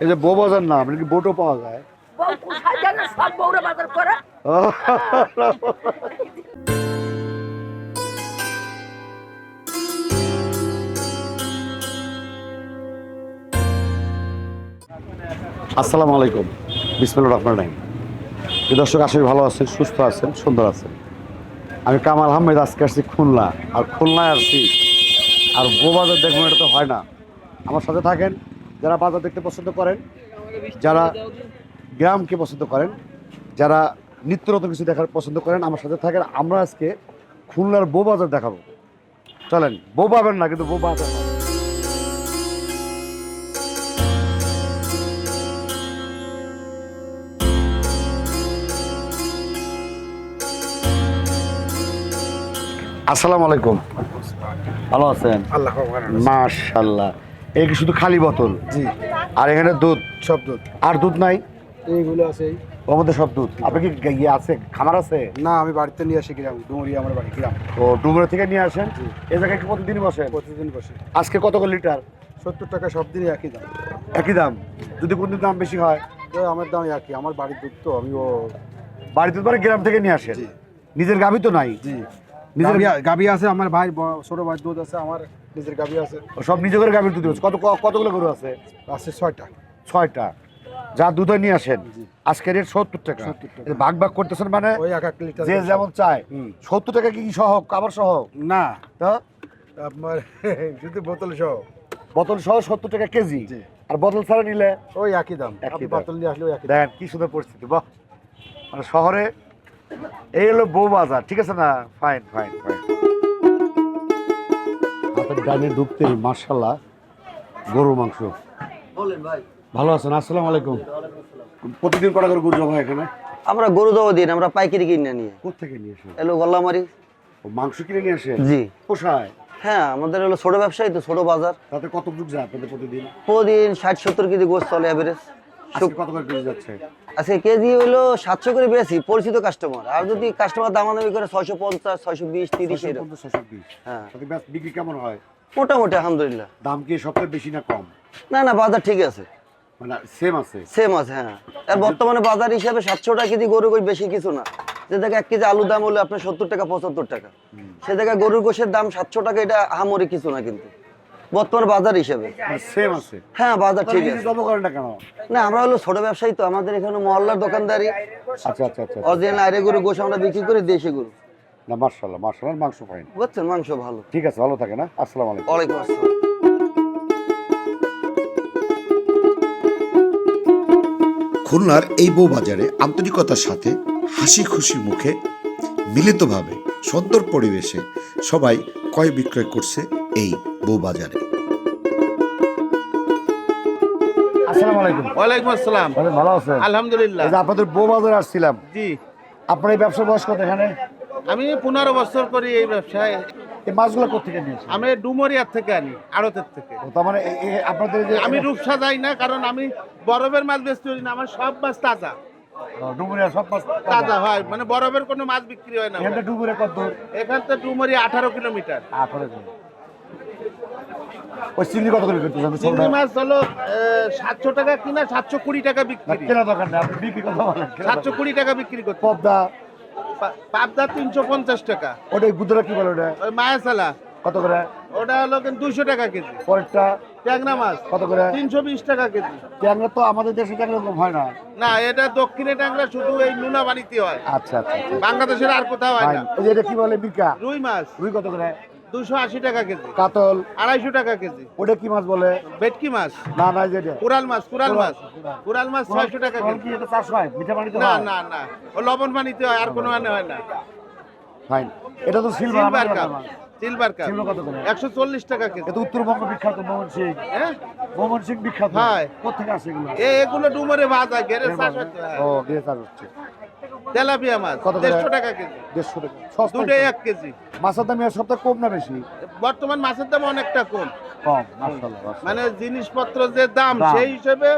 এই যে বউ বাজার না কি বোটও পাওয়া যায়? বউ কোথায় জানে? সব বউরা বাজার করে। আসসালামু আলাইকুম। বিসমুল্লাহ রহমান রাহিম। দর্শক করি ভালো আছেন সুস্থ আছেন সুন্দর আছেন। আমি কামাল আহমেদ আজকে আসছি খুলনা। আর খুলনায় আসছি। আর বউ বাজার দেখবেন এটা তো হয় না। আমার সাথে থাকেন যারা বাজার দেখতে পছন্দ করেন যারা গ্রামকে পছন্দ করেন যারা নিত্য নতুন কিছু দেখার পছন্দ করেন আমার সাথে থাকেন। আমরা আজকে খুলনার বউ বাজার দেখাবো। চলেন বউ পাবেন না কিন্তু বউ বাজার আসসালামু আলাইকুম। ভালো আছেন? আল্লাহ মাশাল্লাহ এই কি শুধু খালি বোতল? জি। আর এখানে দুধ? সব দুধ। আর দুধ নাই? এইগুলো আছে। ওর মধ্যে সব দুধ। আপনি কি ইয়ে আছে? খামার আছে? না আমি বাড়িতে নিয়ে আসি গ্রাম ডুমুরি আমার বাড়ি গ্রাম। ও ডুমুরে থেকে নিয়ে আসেন? এই জায়গায় কি প্রতিদিন বসেন? প্রতিদিন বসে। আজকে কত করে লিটার? সত্তর টাকা সব দিনই একই দাম। একই দাম? যদি কোনদিন দাম বেশি হয়? তো আমার দাম একই। আমার বাড়ির দুধ তো আমি ও বাড়ির দুধ মানে গ্রাম থেকে নিয়ে আসেন? নিজের গাভি তো নাই? জি। নিজের গাবি আছে আমার ভাই ছোট ভাই দুধ আছে আমার নিজের গাবি আছে। সব নিজের করে গাভির দুধ। কত কতগুলো গরু আছে? আছে ছয়টা। ছয়টা। যা দুধ নিয়ে আসেন। আজকে রেট সত্তর টাকা। 70 টাকা। ভাগ ভাগ করতেছেন মানে ওই যে যেমন চায়। সত্তর টাকা কি সহ? আবার সহ? না। তো? আপনার শুধু বোতল সহ। বোতল সহ সত্তর টাকা কেজি। আর বোতল ছাড়া নিলে? ওই একই দাম। একই বোতল নিয়ে আসলে দেখেন কি সুন্দর পরিস্থিতি। বাহ। মানে শহরে এই হলো বউ বাজার ঠিক আছে না? ফাইন ফাইন ফাইন হাতের ডাইনে ঢুকতেই মার্শাল্লাহ গরুর মাংস। বলেন ভাই। ভালো আছেন? আসসালামু আলাইকুম। প্রতিদিন কটা করে গরু জমা এখানে? আমরা গরু দেবো দিন আমরা পাইকারি কিনে নিয়ে। কোথেকে নিয়ে আসেন? এলো গল্লামারি। মাংস কিনে নিয়ে আসেন? জি। পোষায়? হ্যাঁ আমাদের হলো ছোট ব্যবসায়ী তো ছোট বাজার। তাতে কত যায় আপনাদের প্রতিদিন? প্রতিদিন ষাট সত্তর কেজি গোস চলে অ্যাভারেজ কত করে কেজি যাচ্ছে? আজকে কেজি হলো সাতশো করে বেশি পরিচিত কাস্টমার আর যদি কাস্টমার দামাদামি করে ছয়শো পঞ্চাশ ছয়শো বিশ তিরিশ এরকম। ছয়শো বিশ। হ্যাঁ। বিক্রি কেমন হয়? মোটামুটি আলহামদুলিল্লাহ। দাম কি সবচেয়ে বেশি না কম? না না বাজার ঠিক আছে। মানে সেম আছে? সেম আছে হ্যাঁ। আর বর্তমানে বাজার হিসাবে সাতশো টাকা কেজি গরু গোশ বেশি কিছু না। যে জায়গায় এক কেজি আলুর দাম হলো আপনার সত্তর টাকা পঁচাত্তর টাকা। সে জায়গায় গরুর গোশের দাম সাতশো টাকা এটা আহামরি কিছু না কিন্তু। বর্তমান বাজার হিসেবে। সেম আছে। হ্যাঁ বাজার ঠিক আছে। করেন না কেন? না আমরা হলো ছোট ব্যবসায়ী তো আমাদের এখানে মহল্লার দোকানদারি। আচ্ছা আচ্ছা আচ্ছা অরিজিনাল আইরে গরু গোশ আমরা বিক্রি করি দেশি গরু। না মার্শাল্লাহ মার্শাল্লাহ মাংস ফাইন বুঝছেন মাংস ভালো। ঠিক আছে ভালো থাকে না আসসালামু আলাইকুম। ওয়ালাইকুম আসসালাম। খুলনার এই বউ বাজারে আন্তরিকতার সাথে হাসি খুশি মুখে মিলিতভাবে সুন্দর পরিবেশে সবাই ক্রয় বিক্রয় করছে এই বউ বাজারে আসসালামু আলাইকুম। ওয়ালাইকুম আসসালাম। ভালো ভালো আছেন? আলহামদুলিল্লাহ। এই যে আপনাদের বউ আসছিলাম। জি। আপনার এই ব্যবসা বয়স কত এখানে? আমি পনেরো বছর করি এই ব্যবসায়। এই মাছগুলো কোথেকে আমি ডুমরিয়ার থেকে আনি আড়তের থেকে। তার মানে আপনাদের যে আমি রূপসা যাই না কারণ আমি বরফের মাছ বেচতে পারি না আমার সব মাছ তাজা। ডুমুরিয়া সব মাছ তাজা। হয় মানে বরফের কোনো মাছ বিক্রি হয় না। এখান থেকে ডুমুরিয়া কত এখান থেকে ডুমরি আঠারো কিলোমিটার। আঠারো জন ওই চিংড়ি কত করে করতেছেন চিংড়ি মাছ হলো সাতশো টাকা কিনা সাতশো কুড়ি টাকা বিক্রি। কেনা দোকান নেই আপনি বিক্রি কথা বলেন সাতশো কুড়ি টাকা বিক্রি করতে পদ্মা। পাবদা তিনশো পঞ্চাশ টাকা। ওটা গুদরা কি বলে ওটা? ওই মায়াসালা কত করে? ওটা হলো দুইশো টাকা কেজি। পরেরটা? ট্যাংরা মাছ। কত করে? তিনশো বিশ টাকা কেজি। ট্যাংরা তো আমাদের দেশে ট্যাংরা এরকম হয় না। না এটা দক্ষিণে ট্যাংরা শুধু এই নুনা বাড়িতে হয়। আচ্ছা আচ্ছা আচ্ছা। বাংলাদেশের আর কোথাও হয় না। এটা কি বলে বিকা? রুই মাছ। রুই কত করে? দুশো আশি টাকা কেজি। কাতল। আড়াইশো টাকা কেজি। ওটা কি মাছ বলে? ভেটকি মাছ। না না এই যে এটা। কুরাল মাছ কুরাল মাছ। কুরাল। মাছ ছয়শো টাকা কেজি। এটা চাষ হয়? মিঠা পানিতে না না না। ও লবণ পানিতে হয় আর কোনো মানে হয় না। ফাইন। এটা তো সিলভার কাপ। Silver cup. কত করে? একশো চল্লিশ টাকা কেজি। এটা উত্তরবঙ্গ বিখ্যাত মোহন সিং। হ্যাঁ? মোহন সিং বিখ্যাত। হয়। কোথেকে আসে এগুলো? এগুলো ডুমরে ভাজা গেরে চাষ হচ্ছে, হ্যাঁ। ও দিয়ে চাষ হচ্ছে। তেলাপিয়া মাছ কত করে? দেড়শো টাকা কেজি। দেড়শো টাকা। সস্তা দুটোই এক কেজি। মাছের দাম এর সপ্তাহে কম না বেশি? বর্তমান মাছের দাম অনেকটা কম। কম মাশাআল্লাহ মাশাআল্লাহ। মানে জিনিসপত্র যে দাম দাম। সেই হিসেবে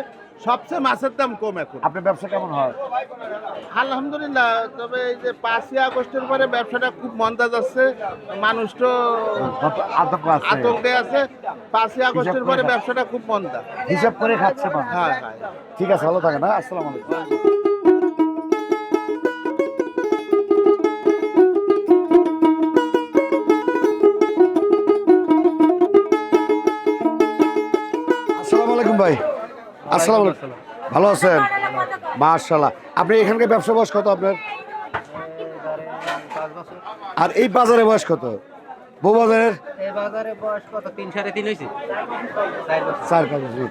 সবচেয়ে মাছের দাম কম এখন। আপনার ব্যবসা কেমন হয়? আলহামদুলিল্লাহ তবে এই যে পাঁচই আগস্টের পরে ব্যবসাটা খুব মন্দা যাচ্ছে মানুষ তো কত আতঙ্ক আছে। আতঙ্কে আছে। পাঁচই আগস্টের পরে ব্যবসাটা খুব মন্দা হিসাব করে খাচ্ছে মানুষ। হ্যাঁ হ্যাঁ। ঠিক আছে ভালো থাকেন হ্যাঁ আসসালামু আলাইকুম। আলাইকুম ভাই। আসসালামু আলাইকুম। ভালো আছেন? মাশাআল্লাহ। আপনি এখানকার ব্যবসা বয়স কত আপনার? আর এই বাজারে বয়স কত? বউ বাজারের? চার পাঁচ বছর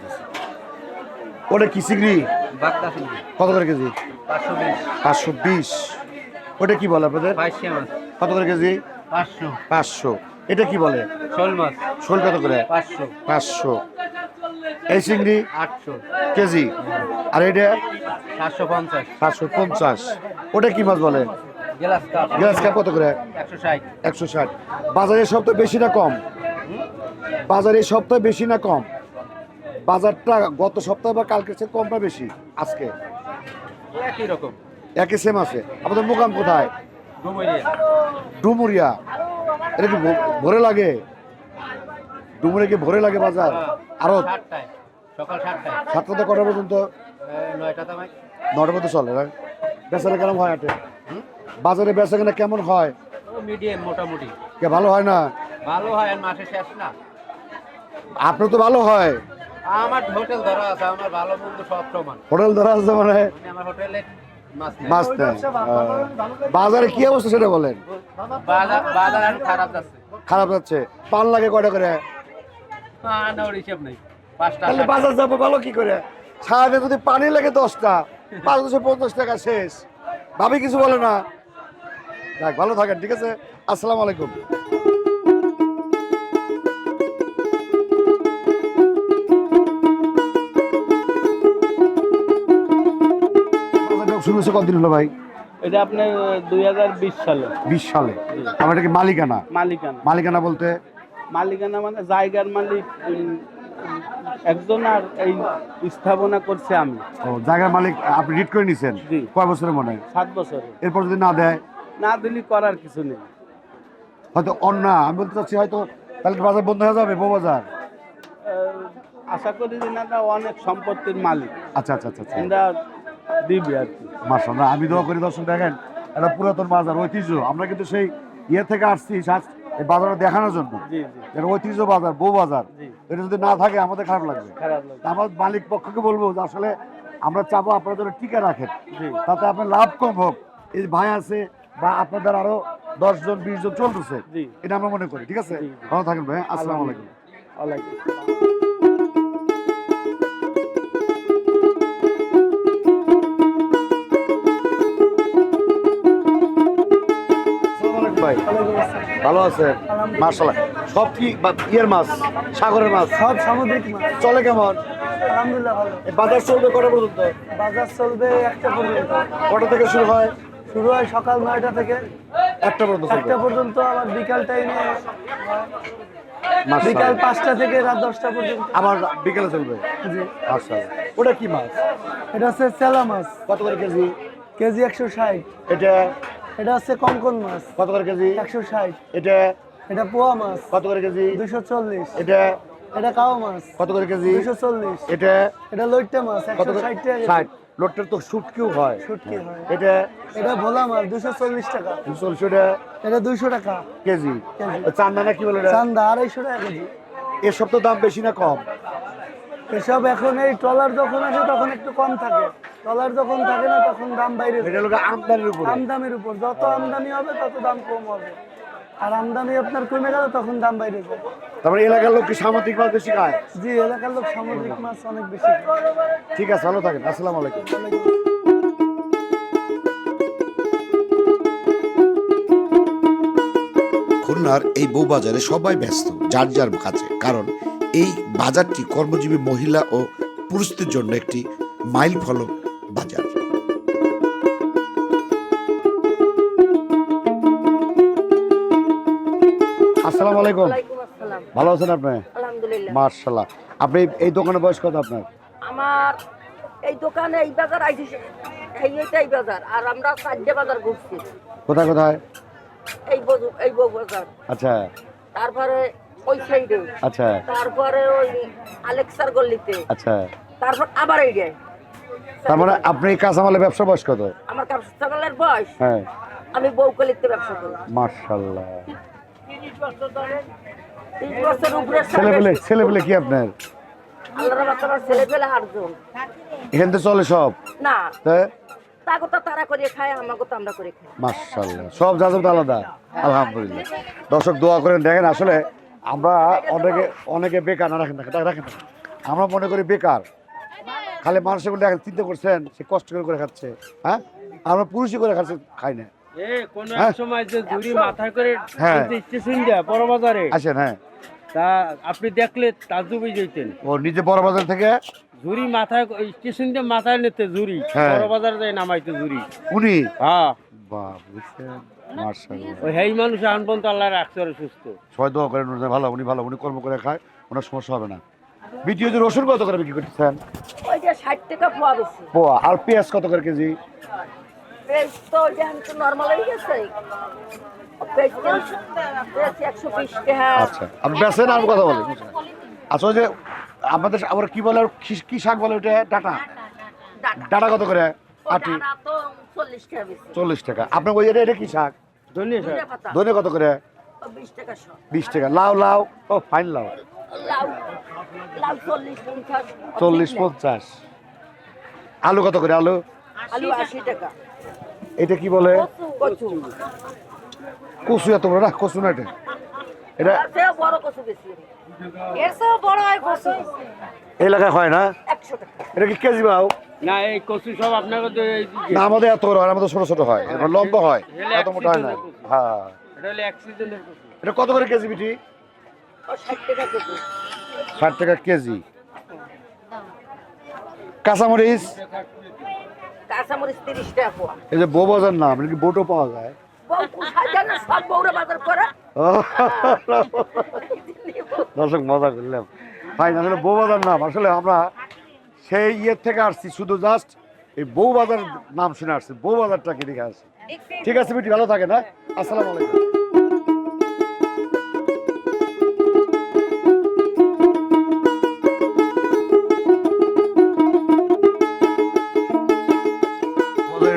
ওটা কি চিংড়ি? কত করে কেজি? পাঁচশো বিশ। ওটা কি বলে আপনাদের? কত করে কেজি? পাঁচশো। পাঁচশো। এটা কি বলে? শোল মাছ। শোল কত করে? পাঁচশো। পাঁচশো। এই চিংড়ি? আটশো। কেজি? আর এটা? সাতশো পঞ্চাশ। পাঁচশো পঞ্চাশ। ওটা কি মাছ বলে? Glass cup. কত করে? একশো ষাট। বাজারে সপ্তাহে বেশি না কম? বাজারে সপ্তাহে বেশি না কম? বাজারটা গত সপ্তাহ বা কালকের চেয়ে কম না বেশি? আজকে? একই রকম। একই সেম আছে। আমাদের মোকাম কোথায়? ডুমুরিয়া। ডুমুরিয়া। এটা কি ভোরে লাগে? ডুমুরে কি ভোরে লাগে বাজার? আরও সাতটায় সকাল সাতটায়। সাতটা থেকে কটা পর্যন্ত? নয়টা নটা পর্যন্ত চলে না বেচারা কেমন হয় হাটে বাজারে বেচা কেনা কেমন হয়? মিডিয়াম মোটামুটি। কে ভালো হয় না? ভালো হয় মাসে শেষ না। আপনার তো ভালো হয়। আমার হোটেল ধরা আছে আমার ভালো মন্দ সব সমান। হোটেল ধরা আছে মানে? আমার হোটেলে মাছ নেই। বাজারে কি অবস্থা সেটা বলেন। বাজার খারাপ যাচ্ছে। খারাপ যাচ্ছে। পান লাগে কয়টা করে? আহ, না নেই। পাঁচটা তাহলে বাজার যাব ভালো কি করে? সারাদিন যদি পানি লাগে দশটা পাঁচ দুশো পঞ্চাশ টাকা শেষ। ভাবি কিছু বলে না। যাক ভালো থাকেন ঠিক আছে? আসসালামু আলাইকুম। শুরু হয়েছে কতদিন হলো ভাই? এটা আপনার দুই হাজার বিশ সালে। বিশ সালে। আমার এটা কি মালিকানা? মালিকানা। মালিকানা বলতে? মালিকানা মানে জায়গার মালিক একজন আর এই স্থাপনা করছে আমি। ও জায়গার মালিক আপনি রিট করে নিছেন? জি। কয় বছরের মনে হয়? সাত বছর এরপর যদি না দেয়? না দিলি করার কিছু নেই। হয়তো অন্য আমি বলতে চাচ্ছি হয়তো তাহলে বাজার বন্ধ হয়ে যাবে বউ বাজার আহ, আশা করি যে না অনেক সম্পত্তির মালিক। আচ্ছা আচ্ছা আচ্ছা আচ্ছা। দিবি আর কি। মার্শাল্লাহ আমি দোয়া করি দর্শক দেখেন এটা পুরাতন বাজার ঐতিহ্য। আমরা কিন্তু সেই ইয়ে থেকে আসছি এই বাজারটা দেখানোর জন্য। ঐতিহ্য বাজার বউ বাজার এটা যদি না থাকে আমাদের খারাপ লাগবে। আমার মালিক পক্ষকে বলব যে আসলে আমরা চাবো আপনারা যেন টিকে রাখেন। তাতে আপনার লাভ কম হোক। এই ভাই আছে বা আপনাদের আরও দশ জন বিশ জন চলতেছে এটা আমরা মনে করি। ঠিক আছে? ভালো থাকেন ভাই। আসসালাম আলাইকুম। আলাইকুম ভাই? ভালো আছেন মার্শাল্লাহ সব কি ইয়ের মাছ? সাগরের মাছ? সব সামুদ্রিক মাছ। চলে কেমন? আলহামদুলিল্লাহ ভালো। বাজার চলবে কটা পর্যন্ত? বাজার চলবে একটা পর্যন্ত। কটা থেকে শুরু হয়? শুরু হয় সকাল নয়টা থেকে। একটা পর্যন্ত একটা পর্যন্ত আবার বিকাল টাইমে বিকাল পাঁচটা থেকে রাত দশটা পর্যন্ত। আবার বিকেলে চলবে? জি। আচ্ছা ওটা কি মাছ? এটা হচ্ছে চেলা মাছ। কত করে কেজি? কেজি একশো ষাট। এটা এটা হচ্ছে কঙ্কন মাছ। কত করে কেজি? একশো ষাট। এটা? এটা পোয়া মাছ। কত করে কেজি? দুশো চল্লিশ। এটা? এটা কাও মাছ। কত করে কেজি? দুশো চল্লিশ। এটা? এটা লইট্টা মাছ কত ষাট টাকা। ষাট। লোটটার তো শুটকিও হয়। শুটকি হয়। এটা? এটা ভোলা মাছ দুশো চল্লিশ টাকা। চলছে ওটা এটা? দুইশো টাকা। কেজি? কেজি। চান্দানা কি বলে এটা? চান্দা আড়াইশো টাকা কেজি। এর সব তো দাম বেশি না কম? এসব এখন এই ট্রলার যখন আছে তখন একটু কম থাকে। ট্রলার যখন থাকে না তখন দাম বাইরে আমদানির উপর। আমদানির উপর। যত আমদানি হবে তত দাম কম হবে। আর আমদানি আপনার কমে গেলে তখন দাম বাইরে যায়। তারপরে এলাকার লোক কি সামাজিক মাছ বেশি খায়? জি এলাকার লোক সামুদ্রিক মাছ অনেক বেশি ঠিক আছে ভালো থাকেন। আসসালামু আলাইকুম। খুলনার এই বউবাজারে সবাই ব্যস্ত যার যার কাছে। কারণ এই বাজারটি কর্মজীবী মহিলা ও পুরুষদের জন্য একটি মাইল ফলক বাজার। আসসালামু আলাইকুম। ভালো আছেন আপনি? আলহামদুলিল্লাহ। মার্শাল্লাহ আপনি এই দোকানে বয়স কত আপনার? আমার এই দোকানে এই বাজার আইছি এই এইটাই বাজার আর আমরা চারটে বাজার ঘুরছি। কোথায় কোথায়? এই বজু- এই বাজার। আচ্ছা। তারপরে ওই সাইডে। আচ্ছা। তারপরে ওই আলেক্সার গল্লিতে। আচ্ছা। তারপর আবার এই যায় তার মানে আপনি কাঁচামালের ব্যবসা বয়স কত? আমার কাপড়ের বয়স? হ্যাঁ। আমি বউকলিতে ব্যবসা করি। মার্শাল্লাহ কি আপনার? এখান থেকে চলে সব? না। হ্যাঁ সব যাজব আলাদা। আলহামদুলিল্লাহ। দর্শক দোয়া করেন। দেখেন আসলে আমরা অনেকে অনেকে বেকার না রাখেন না রাখেন আমরা মনে করি বেকার। খালি মানুষের করে দেখেন চিন্তা করছেন সে কষ্ট করে করে খাচ্ছে হ্যাঁ? আমরা পুরুষই করে খাচ্ছে খাই না। হ্যাঁ। হ্যাঁ। আসেন হ্যাঁ। তা আপনি দেখলে তাজুবই যেতেন ও নিজে বড় বাজার থেকে মাথায় স্টেশন দিয়ে মাথায় নিতে ঝুড়ি হ্যাঁ। বড় বাজারে যায় নামাইতে ঝুড়ি উনি? হ্যাঁ। বুঝছেন মার্শাল্লাহ ওই হেই মানুষ আল্লাহ রাখছে সুস্থ। সবাই দোয়া করেন ভালো উনি ভালো উনি কর্ম করে খায় ওনার সমস্যা হবে না। বিটিও যে রসুন কত করে বিক্রি করতেছেন? ওই ষাট টাকা পোয়া বেশি। পোয়া আর পেঁয়াজ কত করে কেজি? পেঁয়াজ তো তো নর্মাল হয়ে গেছে আচ্ছা আপনি বেছেন আর কথা বলেন আচ্ছা ওই যে আমাদের আবার কি বলে কি- কি শাক বলে ওটা ডাটা। ডাটা। কত করে? আটি। চল্লিশ টাকা চল্লিশ টাকা। আপনার ওই এটা এটা কি শাক? ধনিয়া কত করে? বিশ টাকা লাউ লাউ? ও ফাইন লাউ। চল্লিশ পঞ্চাশ। আলু কত করে আলু? আলু আশি টাকা। এটা কি বলে? কচু। কচু। এত বড় না কচু না এটা? এটা বড় কচু বেশি। এর বড় হয় কচু। এলাকায় হয় না? একশো টাকা। এটা কি কেজি বাউ? না এই কচু সব আপনাকে তো এই না আমাদের এত বড় হয় না, আমাদের ছোট ছোট হয়। লম্বা হয় এগুলো এত মোটা হয় না। এক কচু। হ্যাঁ। এটা হলো এক কচু। এটা কত করে কেজি বিটি? ষাট টাকা কচু। ষাট টাকা কেজি। কাঁচামরিচ? কাঁচামরিচ তিরিশ টাকা পোয়া। এই যে বউ বাজার নাম এটা কি বোটও পাওয়া যায়? বউ কোথায় জানে? সব বউরা বাজার করে। দর্শক, মজা করলাম। ফাইন আসলে বউ বাজার নাম, আসলে আমরা সেই ইয়ের থেকে আসছি, শুধু জাস্ট এই বউ বাজার নাম শুনে আসছি। বউ বাজারটাকে দেখে আসছি? ঠিক আছে, বিটি, ভালো থাকে না আসসালামু আলাইকুম।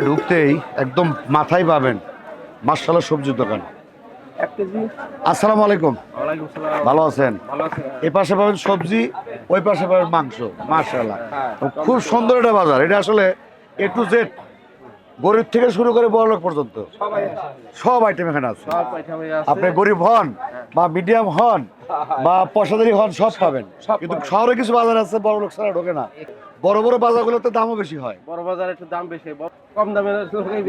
ঢুকতেই একদম মাথায় পাবেন মার্শাল্লাহ সবজির দোকান। আসসালামু আলাইকুম। ভালো আছেন? আছে। পাশে পাবেন সবজি ওই পাশে পাবেন মাংস। মার্শাল্লাহ খুব সুন্দর একটা বাজার। এটা আসলে এ টু জেড গরিব থেকে শুরু করে বড় লোক পর্যন্ত। সব আইটেম এখানে আছে। আপনি গরিব হন বা মিডিয়াম হন বা পয়সাদারি হন সব পাবেন। কিন্তু শহরে কিছু বাজার আছে বড় লোক ছাড়া ঢোকে না। বড় বড় বাজারগুলোতে দামও বেশি হয়। বড় বাজারে একটু দাম বেশি কম দামে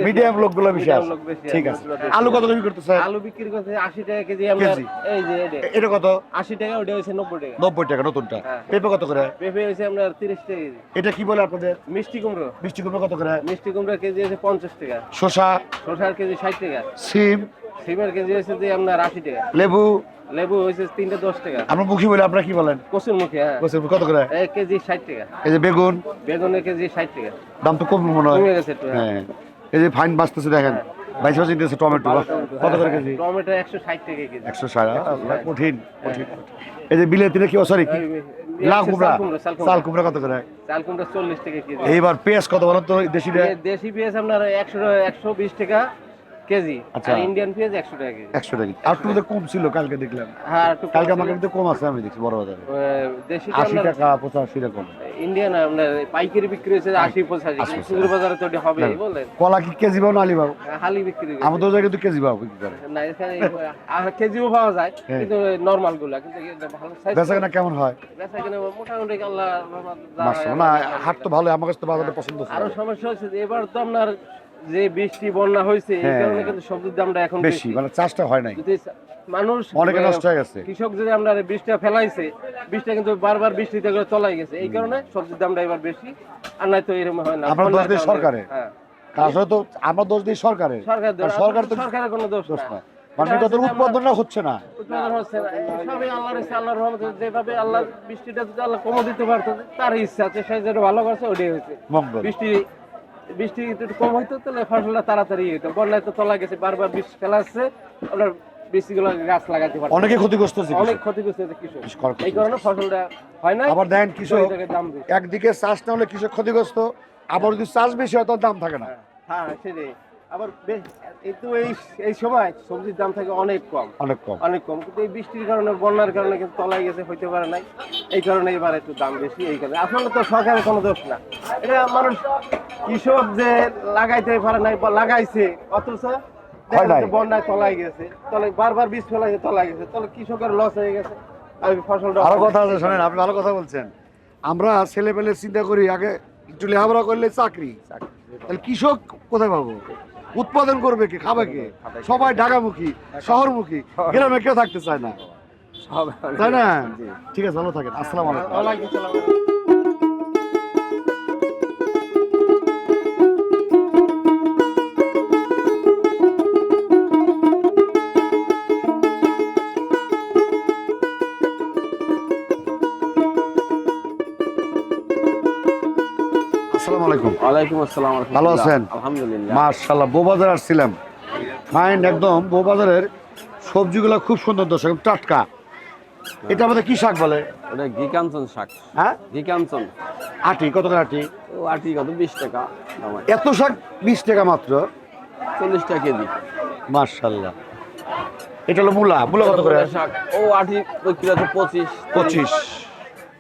মিডিয়াম লোকগুলো বেশি আছে। ঠিক আছে। আলু কত বিক্রি করতেছে? আলু বিক্রি করতে আশি টাকা কেজি আমরা এই যে এটা কত? আশি টাকা ওটা হচ্ছে নব্বই টাকা। নব্বই টাকা নতুনটা। হ্যাঁ। পেঁপে কত করে? পেঁপে হচ্ছে আপনার তিরিশ টাকা কেজি। এটা কি বলে আপনাদের? মিষ্টি কুমড়ো। মিষ্টি কুমড়ো কত করে? মিষ্টি কুমড়ো কেজি হচ্ছে পঞ্চাশ টাকা। শসা? শসার কেজি ষাট টাকা। সিম? সিমের কেজি হচ্ছে যে আপনার আশি টাকা। লেবু? লেবু হচ্ছে তিনটে দশ টাকা। আমরা মুখী বলে আপনারা কি বলেন? কচুর মুখে হ্যাঁ। বলছেন কত করে? এক কেজি ষাট টাকা। এই যে বেগুন? বেগুনের কেজি ষাট টাকা। দাম তো কম মনে হয়। কমে গেছে একটু হ্যাঁ। হ্যাঁ। এই যে ফাইন বাঁচতেছে দেখেন। বাইশ বাজে দিতেছে টমেটো। কত করে কেজি? টমেটো একশো ষাট টাকা কেজি। একশো ষাট কঠিন কঠিন। এই যে বিলেতি নাকি সরি কি? লাল কুমড়া। চাল কুমড়া কত করে? চাল কুমড়া চল্লিশ টাকা কেজি। এইবার পেঁয়াজ কত বলেন তো দেশি দেশি পেঁয়াজ আপনার একশো একশো বিশ টাকা। কেজি। আচ্ছা। ইন্ডিয়ান পেঁয়াজ একশো টাকা কেজি। একশো টাকা আর একটু কম ছিল কালকে দেখলাম। হ্যাঁ একটু কালকে আমাকে কিন্তু কম আছে আমি দেখছি বড় বাজারে। দেশি আশি টাকা পঁচাশি রকম ইন্ডিয়ান আপনার পাইকারি বিক্রি হচ্ছে আশি পঁচাশি। আশি, বাজারে তো ওটা হবে হ্যাঁ। বলেন। কলা কি কেজি পাও না আলি পাও হালি বিক্রি আমাদের জায়গায় কিন্তু কেজি পাও বিক্রি করে। না এখানে আর কেজিও পাওয়া যায় হ্যাঁ। কিন্তু নর্মালগুলা কিন্তু ভালো সাইজ বেচা কেমন হয়? মোটামুটি আল্লাহ রহমত হয় না হাট তো ভালো আমার কাছে তো বাজারটা পছন্দ আরও সমস্যা হচ্ছে এবার তো আপনার যে বৃষ্টি বন্যা হয়েছে এই হ্যাঁ। কারণে কিন্তু সবজির দামটা এখন বেশি মানে চাষটা হয় নাই। মানুষ অনেকে নষ্ট হয়ে গেছে। কৃষক যদি আপনার বৃষ্টিটা ফেলাইছে বৃষ্টিটা কিন্তু বারবার বৃষ্টিতে করে চলাই গেছে। এই কারণে সবজির দামটা এবার বেশি আর নাই তো এরকম হয় না। আমরা দোষ সরকারের। হ্যাঁ। আসলে তো আমরা দোষ দিই সরকারের। সরকার সরকার তো সরকারের কোনো দোষ না। না। মানে এটা উৎপাদনটা হচ্ছে না। উৎপাদন হচ্ছে না। সবই আল্লাহর ইচ্ছা, আল্লাহর রহমতে যেভাবে আল্লাহ বৃষ্টিটা যদি আল্লাহ কমও দিতে পারতো তার ইচ্ছা আছে সে যেটা ভালো করছে ওটাই হয়েছে। বৃষ্টি বৃষ্টি একটু কম হইতো তাহলে ফসলটা তাড়াতাড়ি হইতো। বন্যায় তো তলা গেছে বারবার বৃষ্টি ফেলা আসছে বৃষ্টি বৃষ্টিগুলো গাছ লাগাতে পারে অনেকে ক্ষতিগ্রস্ত হচ্ছে অনেক ক্ষতিগ্রস্ত হয়েছে কৃষক। এই কারণে ফসলটা হয় না আবার দেখেন কৃষক একদিকে চাষ না হলে কৃষক ক্ষতিগ্রস্ত আবার যদি চাষ বেশি হয় তার দাম থাকে না। হ্যাঁ সেটাই। আবার কিন্তু এই এই সময় সবজির দাম থাকে অনেক কম। অনেক কম। অনেক কম কিন্তু এই বৃষ্টির কারণে বন্যার কারণে কিন্তু তলায় গেছে হইতে পারে নাই। এই কারণে এবার একটু দাম বেশি এই কারণে। আসলে তো সরকারের কোনো দোষ না। এটা মানুষ কৃষক যে লাগাইতে পারে নাই বা লাগাইছে অথচ বন্যায় তলায় গেছে। তলে বারবার বীজ ফেলাইছে তলায় গেছে তাহলে কৃষকের লস হয়ে গেছে। আর ফসলটা আরও কথা আছে শোনেন আপনি ভালো কথা বলছেন। আমরা ছেলে পেলে চিন্তা করি আগে একটু লেখাপড়া করলে চাকরি। তাহলে কৃষক কোথায় পাবো? উৎপাদন করবে কে? খাবে কে? সবাই ঢাকামুখী শহরমুখী। গ্রামে কেউ থাকতে চায় না। তাই না? ঠিক আছে ভালো থাকেন। আসসালাম আলাইকুম। আলাইকুম। ওয়ালাইকুম আসসালাম ভালো আছেন? আলহামদুলিল্লাহ। মার্শাল্লাহ বৌবাজার আসছিলাম। ফাইন একদম বৌবাজারের সবজিগুলো খুব সুন্দর দর্শক টাটকা। এটা আমাদের কি শাক বলে? ওটা গিকাঞ্চন শাক। হ্যাঁ? গিকাঞ্চন আটি কত করে আটি? ও আটি কত? বিশ টাকা এত শাক বিশ টাকা মাত্র? চল্লিশ টাকা কেজি। মার্শাল্লাহ এটা হলো মূলা। মূলা কত করে? শাক ও আটি বিক্রি আছে পঁচিশ। পঁচিশ।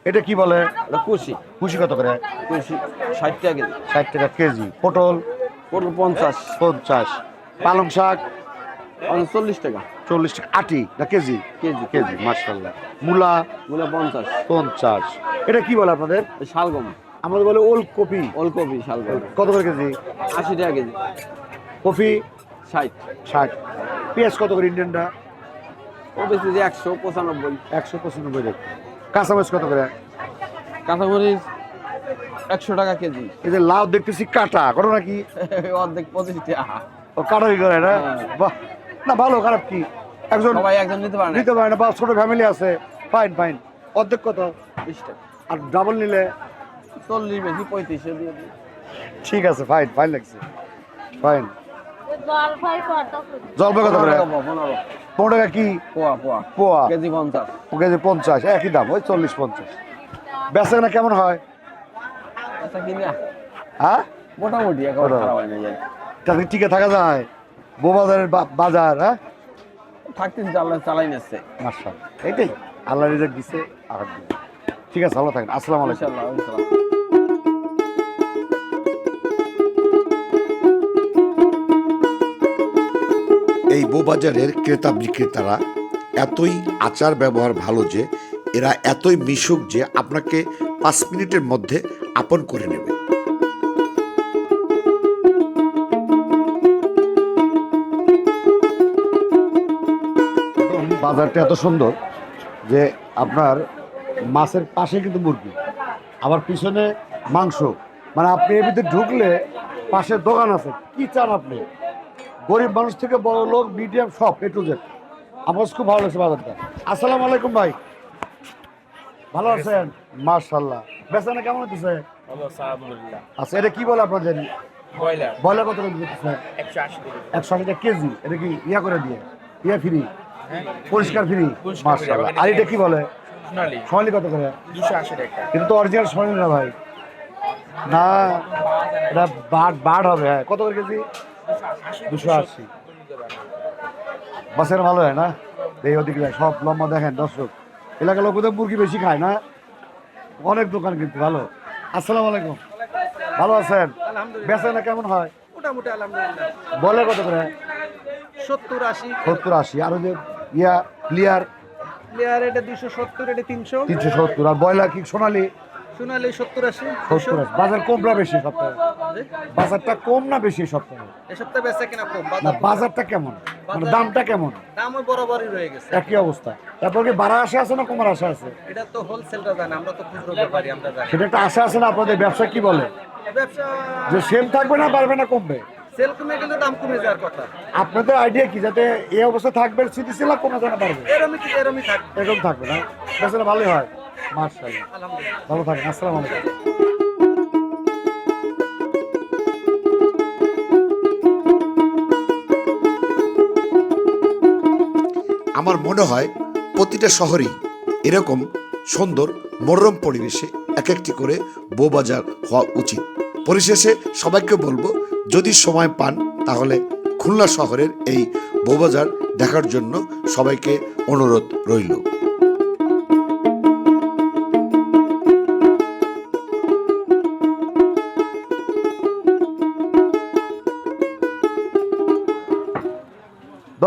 এটা কি বলে? কুশি। খুশি কত করে? কুশি ষাট টাকা কেজি। ষাট টাকা কেজি। পটল? পটল পঞ্চাশ। পঞ্চাশ। পালং শাক? চল্লিশ টাকা। চল্লিশ টাকা। আটি না কেজি? কেজি। কেজি মার্শাল্লাহ মূলা? মূলা পঞ্চাশ। পঞ্চাশ। এটা কি বলে আপনাদের? শালগম। আমাদের বলে ওল কপি ওলকপি শালগম। কত করে কেজি? আশি টাকা কেজি। কপি ষাট। ষাট। পেঁয়াজ কত করে ইন্ডিয়ানটা? ও বেশি একশো পঁচানব্বই। একশো পঁচানব্বই কাঁচামরিচ কত করে? কাঁচামরিচ একশো টাকা কেজি। এই যে লাউ দেখতেছি কাটা করো নাকি? অর্ধেক পঁচিশ টাকা ও কাটাই করে না হ্যাঁ। বাহ না ভালো খারাপ কি? একজন সবাই একজন নিতে পারে নিতে পারে না বা ছোট ফ্যামিলি আছে ফাইন ফাইন অর্ধেক কত? বিশ টাকা। আর ডাবল নিলে? চল্লিশ বেশি পঁয়ত্রিশশো দিয়ে ঠিক আছে ফাইন ফাইন লাগছে। ফাইন জলপাই কত করে? পনেরো টাকা কি? পোয়া পোয়া। পোয়া। কেজি পঞ্চাশ। কেজি পঞ্চাশ একই দাম ওই চল্লিশ পঞ্চাশ। বেচা কেনা কেমন হয়? হ্যাঁ? মোটামুটি না তাদের টিকে থাকা যায়? বৌবাজারের বাজার হ্যাঁ? থাকতে চালাই চালাই নিচ্ছে। মার্শাল এইটাই। আল্লাহ রিজাক দিছে আর। ঠিক আছে ভালো থাকেন। আসসালামু আলাইকুম। এই বৌবাজারের ক্রেতা বিক্রেতারা এতই আচার ব্যবহার ভালো যে, এরা এতই মিশুক যে আপনাকে পাঁচ মিনিটের মধ্যে আপন করে নেবে। বাজারটা এত সুন্দর যে আপনার মাছের পাশে কিন্তু মুরগি, আবার পিছনে মাংস। মানে আপনি এর ভিতরে ঢুকলে পাশে দোকান আছে, কি চান আপনি? গরিব মানুষ থেকে বড় লোক মিডিয়াম সব এ টু জেড আমার খুব ভালো লাগছে বাজারটা। আসসালামু আলাইকুম ভাই। ভালো আছেন? মার্শাল্লাহ বেচানা কেমন হতেছে আচ্ছা এটা কি বলে আপনাদের বয়লার কত করে একশো আশি টাকা কেজি। এটা কি ইয়া করে দিয়ে? ইয়া ফ্রি পরিষ্কার ফ্রি মার্শাল্লাহ আর এটা কি বলে? সোনালি। কত করে? কিন্তু তো অরিজিনাল সোনালি না ভাই? না এটা বাট বাট হবে হ্যাঁ। কত করে কেজি? দুশো আশি। বাসের ভালো হয় না? এই ওদিকে সব লম্বা দেখেন দর্শক। এলাকার লোক বোধহয় মুরগি বেশি খায় না? অনেক দোকান কিন্তু ভালো। আসসালামু আলাইকুম। ভালো আছেন? বেচা না কেমন হয়? মোটামুটি আলহামদুলিল্লাহ। বলে কত করে? সত্তর আশি। সত্তর আশি। আর যে ইয়া ক্লিয়ার? প্লেয়ার এটা দুইশো সত্তর এটা তিনশো। তিনশো সত্তর। আর ব্রয়লার কি সোনালি? সোনালি সত্তর আশি সত্তর আশি। বাজার কম বেশি সপ্তাহে। বাজারটা কম না বেশি সপ্তাহে? এ সপ্তাহে বেচা কিনা কম না বাজারটা কেমন? মানে দামটা কেমন? দাম ওই বরাবরই রয়ে গেছে। একই অবস্থা। তারপর কি বাড়া আশা আছে না কমার আশা আছে? এটা তো হোলসেলটা জানি আমরা তো খুচরো ব্যাপারী আমরা জানি। সেটা একটা আশা আছে না আপনাদের? ব্যবসা কি বলে? ব্যবসা যে সেম থাকবে না বাড়বে না কমবে? সেল কমে গেলে দাম কমে যাওয়ার কথা। আপনাদের আইডিয়া কি? যাতে এই অবস্থা থাকবে স্থিতিশীল কমে জানা পারবে এরমই এরমই থাকবে। এরকম থাকবে না? বেচারা ভালোই হয়। ভালো থাকেন আমার মনে হয় প্রতিটা শহরেই এরকম সুন্দর মনোরম পরিবেশে এক একটি করে বউবাজার হওয়া উচিত। পরিশেষে সবাইকে বলব, যদি সময় পান, তাহলে খুলনা শহরের এই বউবাজার দেখার জন্য সবাইকে অনুরোধ রইল।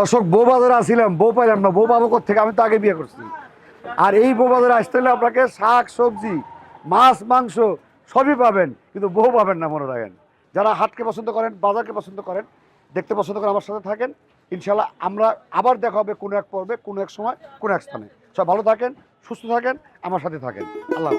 দর্শক, বউ বাজারে আসছিলাম বউ পাইলাম না, বউ পাবো থেকে আমি তো আগে বিয়ে করছি। আর এই বউ বাজারে আসতে হলে আপনাকে শাক, সবজি, মাছ, মাংস সবই পাবেন, কিন্তু বউ পাবেন না, মনে রাখেন। যারা হাটকে পছন্দ করেন, বাজারকে পছন্দ করেন, দেখতে পছন্দ করেন আমার সাথে থাকেন। ইনশাল্লাহ আমরা আবার দেখা হবে কোনো এক পর্বে, কোনো এক সময়, কোনো এক স্থানে। সব ভালো থাকেন, সুস্থ থাকেন, আমার সাথে থাকেন। আল্লাহ।